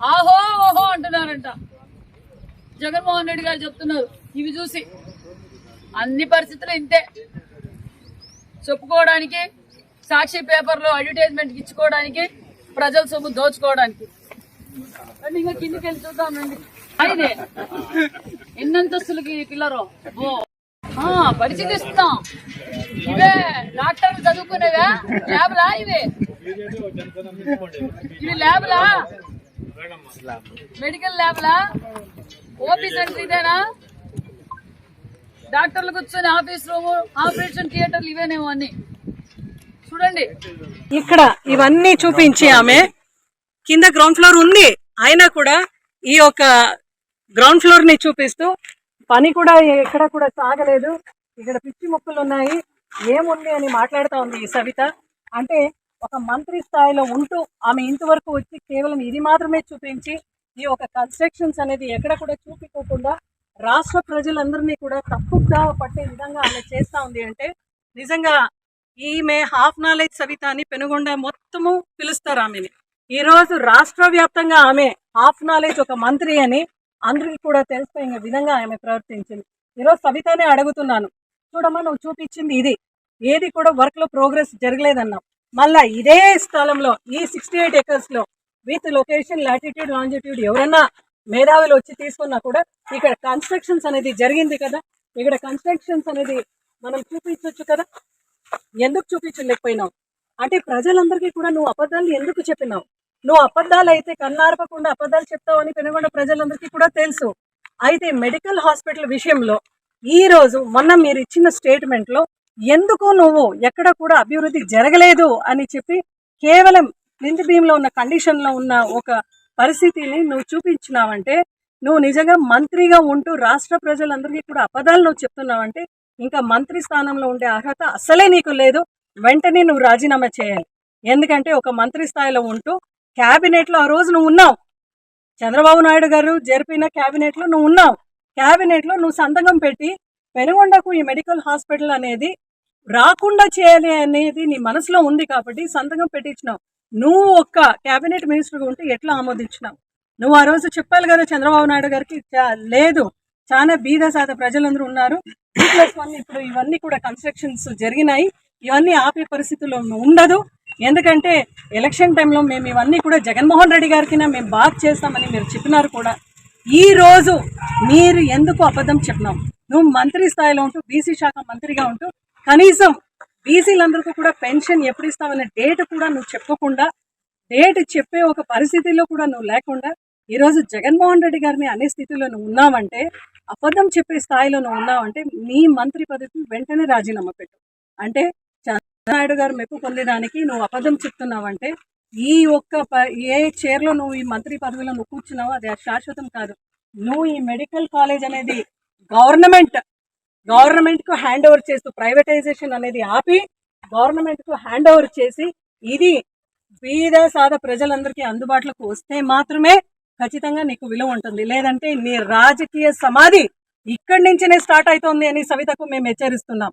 ఆహో ఓహో అంటున్నారంట. జగన్మోహన్ రెడ్డి గారు చెప్తున్నారు ఇవి చూసి. అన్ని పరిస్థితులు ఇంతే. చెప్పుకోవడానికి సాక్షి పేపర్లో అడ్వర్టైజ్మెంట్ ఇచ్చుకోవడానికి ప్రజల సొమ్ము దోచుకోవడానికి. ఇంకా కిందికి వెళ్ళి చూద్దాం రండి. ఎన్నంతస్తులకి పిల్లరు? ఆ, పరిశీలిస్తున్నాం ఇవే డాక్టర్లు చదువుకునేవా? ల్యాబ్లా ఇవే? ఇవి ల్యాబ్లా? మెడికల్ ల్యాబ్లా? ఓపీ సెంటర్ ఇదేనా? డాక్టర్లు కూర్చొని ఆఫీస్ రూమ్ ఆపరేషన్ థియేటర్లు ఇవేనేమో అన్ని. చూడండి. ఇక్కడ ఇవన్నీ చూపించి ఆమె. కింద గ్రౌండ్ ఫ్లోర్ ఉంది. అయినా కూడా ఈ యొక్క గ్రౌండ్ ఫ్లోర్ని చూపిస్తూ పని కూడా ఎక్కడ కూడా సాగలేదు. ఇక్కడ పిచ్చి మొక్కలు ఉన్నాయి ఏముంది అని మాట్లాడుతా ఉంది ఈ సవిత. అంటే ఒక మంత్రి స్థాయిలో ఉంటూ ఆమె ఇంతవరకు వచ్చి కేవలం ఇది మాత్రమే చూపించి ఈ యొక్క కన్స్ట్రక్షన్స్ అనేది ఎక్కడ కూడా చూపించకుండా రాష్ట్ర ప్రజలందరినీ కూడా తప్పుగా పట్టే విధంగా ఆమె చేస్తూ ఉంది అంటే నిజంగా ఈమె హాఫ్ నాలెడ్జ్ సవిత అని పెనుగొండ మొత్తము పిలుస్తారు ఆమెని. ఈరోజు రాష్ట్ర వ్యాప్తంగా ఆమె హాఫ్ నాలెడ్జ్ ఒక మంత్రి అని అందరికీ కూడా తెలిసిపోయిన విధంగా ఆమె ప్రవర్తించింది. ఈరోజు సవితనే అడుగుతున్నాను. చూడమ్మా నువ్వు చూపించింది ఇది. ఏది కూడా వర్క్లో ప్రోగ్రెస్ జరగలేదన్నావు. మళ్ళా ఇదే స్థలంలో ఈ సిక్స్టీ ఎయిట్ ఎకర్స్లో విత్ లొకేషన్ లాటిట్యూడ్ లాంజిట్యూడ్ ఎవరన్నా మేధావులు వచ్చి తీసుకున్నా కూడా ఇక్కడ కన్స్ట్రక్షన్స్ అనేది జరిగింది కదా. ఇక్కడ కన్స్ట్రక్షన్స్ అనేది మనం చూపించవచ్చు కదా. ఎందుకు చూపించలేకపోయినావు? అంటే ప్రజలందరికీ కూడా నువ్వు అబద్ధాలు ఎందుకు చెప్పినావు? నువ్వు అబద్ధాలు అయితే కన్నారపకుండా అబద్ధాలు చెప్తావని పెనుగొండ ప్రజలందరికీ కూడా తెలుసు. అయితే మెడికల్ హాస్పిటల్ విషయంలో ఈరోజు మొన్న మీరు ఇచ్చిన స్టేట్మెంట్లో ఎందుకు నువ్వు ఎక్కడ కూడా అభివృద్ధి జరగలేదు అని చెప్పి కేవలం లింక్ భీంలో ఉన్న కండిషన్లో ఉన్న ఒక పరిస్థితిని నువ్వు చూపించినావంటే నువ్వు నిజంగా మంత్రిగా ఉంటూ రాష్ట్ర ప్రజలందరికీ కూడా అబద్ధాలు నువ్వు చెప్తున్నావంటే ఇంకా మంత్రి స్థానంలో ఉండే అర్హత అస్సలే నీకు లేదు. వెంటనే నువ్వు రాజీనామా చేయాలి. ఎందుకంటే ఒక మంత్రి స్థాయిలో ఉంటూ క్యాబినెట్లో ఆ రోజు నువ్వు ఉన్నావు. చంద్రబాబు నాయుడు గారు జరిపిన క్యాబినెట్లో నువ్వు ఉన్నావు. క్యాబినెట్లో నువ్వు సంతకం పెట్టి పెనుగొండకు ఈ మెడికల్ హాస్పిటల్ అనేది రాకుండా చేయాలి అనేది నీ మనసులో ఉంది కాబట్టి సంతకం పెట్టించినావు. నువ్వు ఒక్క క్యాబినెట్ మినిస్టర్గా ఉంటే ఎట్లా ఆమోదించినావు? నువ్వు ఆ రోజు చెప్పాలి కదా చంద్రబాబు నాయుడు గారికి లేదు. చాలా బీద శాత ప్రజలందరూ ఉన్నారు. ప్లస్ వన్ ఇప్పుడు ఇవన్నీ కూడా కన్స్ట్రక్షన్స్ జరిగినాయి. ఇవన్నీ ఆపే పరిస్థితుల్లో ఉండదు. ఎందుకంటే ఎలక్షన్ టైంలో మేము ఇవన్నీ కూడా జగన్మోహన్ రెడ్డి గారికి మేము బాగా చేస్తామని మీరు చెప్పినారు కూడా. ఈ రోజు మీరు ఎందుకు అబద్ధం చెప్పినాం నువ్వు మంత్రి స్థాయిలో ఉంటూ బీసీ శాఖ మంత్రిగా ఉంటూ కనీసం బీసీలందరికీ కూడా పెన్షన్ ఎప్పుడు ఇస్తామనే డేట్ కూడా నువ్వు చెప్పకుండా డేట్ చెప్పే ఒక పరిస్థితిలో కూడా నువ్వు లేకుండా ఈరోజు జగన్మోహన్ రెడ్డి గారిని అనే స్థితిలో నువ్వు ఉన్నావంటే అబద్ధం చెప్పే స్థాయిలో నువ్వు ఉన్నావంటే నీ మంత్రి పదవికి వెంటనే రాజీనామా పెట్టు. అంటే చంద్రనాయుడు గారు మెప్పు పొందడానికి నువ్వు అబద్ధం చెప్తున్నావంటే ఈ ఒక్క ప- ఏ చైర్లో నువ్వు ఈ మంత్రి పదవిలో నువ్వు కూర్చున్నావో అది శాశ్వతం కాదు. నువ్వు ఈ మెడికల్ కాలేజ్ అనేది గవర్నమెంట్ గవర్నమెంట్కు హ్యాండ్ ఓవర్ చేస్తూ ప్రైవేటైజేషన్ అనేది ఆపి గవర్నమెంట్కు హ్యాండ్ ఓవర్ చేసి ఇది బీద సాద ప్రజలందరికీ అందుబాటులోకి వస్తే మాత్రమే ఖచ్చితంగా నీకు విలువ ఉంటుంది. లేదంటే నీ రాజకీయ సమాధి ఇక్కడి నుంచినే స్టార్ట్ అవుతోంది అని సవితకు మేము హెచ్చరిస్తున్నాం.